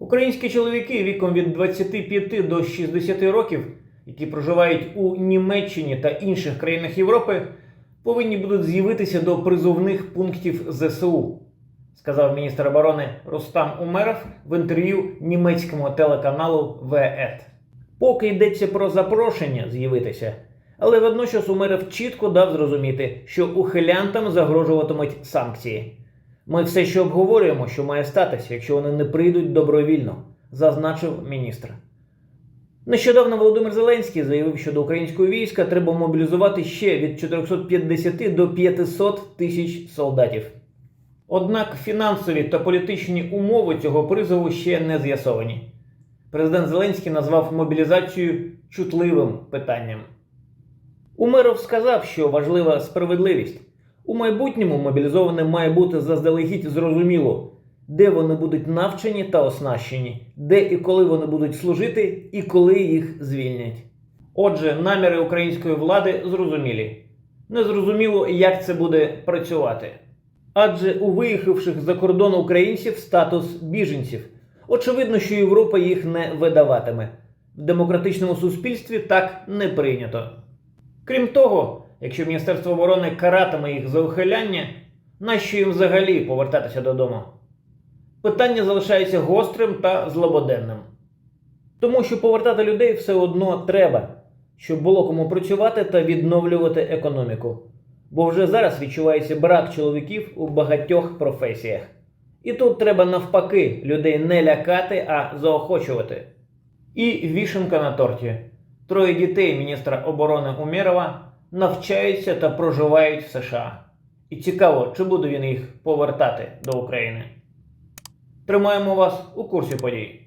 Українські чоловіки віком від 25 до 60 років, які проживають у Німеччині та інших країнах Європи, повинні будуть з'явитися до призовних пунктів ЗСУ, сказав міністр оборони Рустам Умеров в інтерв'ю німецькому телеканалу ВЕТ. Поки йдеться про запрошення з'явитися, але водночас Умеров чітко дав зрозуміти, що ухилянтам загрожуватимуть санкції. Ми все ще обговорюємо, що має статися, якщо вони не прийдуть добровільно, зазначив міністр. Нещодавно Володимир Зеленський заявив, що до українського війська треба мобілізувати ще від 450 до 500 тисяч солдатів. Однак фінансові та політичні умови цього призову ще не з'ясовані. Президент Зеленський назвав мобілізацію чутливим питанням. Умеров сказав, що важлива справедливість. У майбутньому мобілізованим має бути заздалегідь зрозуміло, де вони будуть навчені та оснащені, де і коли вони будуть служити, і коли їх звільнять. Отже, наміри української влади зрозумілі. Незрозуміло, як це буде працювати. Адже у виїхавших за кордон українців статус біженців. Очевидно, що Європа їх не видаватиме. В демократичному суспільстві так не прийнято. Крім того, якщо Міністерство оборони каратиме їх за ухиляння, нащо їм взагалі повертатися додому? Питання залишається гострим та злободенним. Тому що повертати людей все одно треба, щоб було кому працювати та відновлювати економіку. Бо вже зараз відчувається брак чоловіків у багатьох професіях. І тут треба навпаки людей не лякати, а заохочувати. І вішенка на торті. Троє дітей міністра оборони Умєрова навчаються та проживають в США. І цікаво, чи буде він їх повертати до України. Тримаємо вас у курсі подій.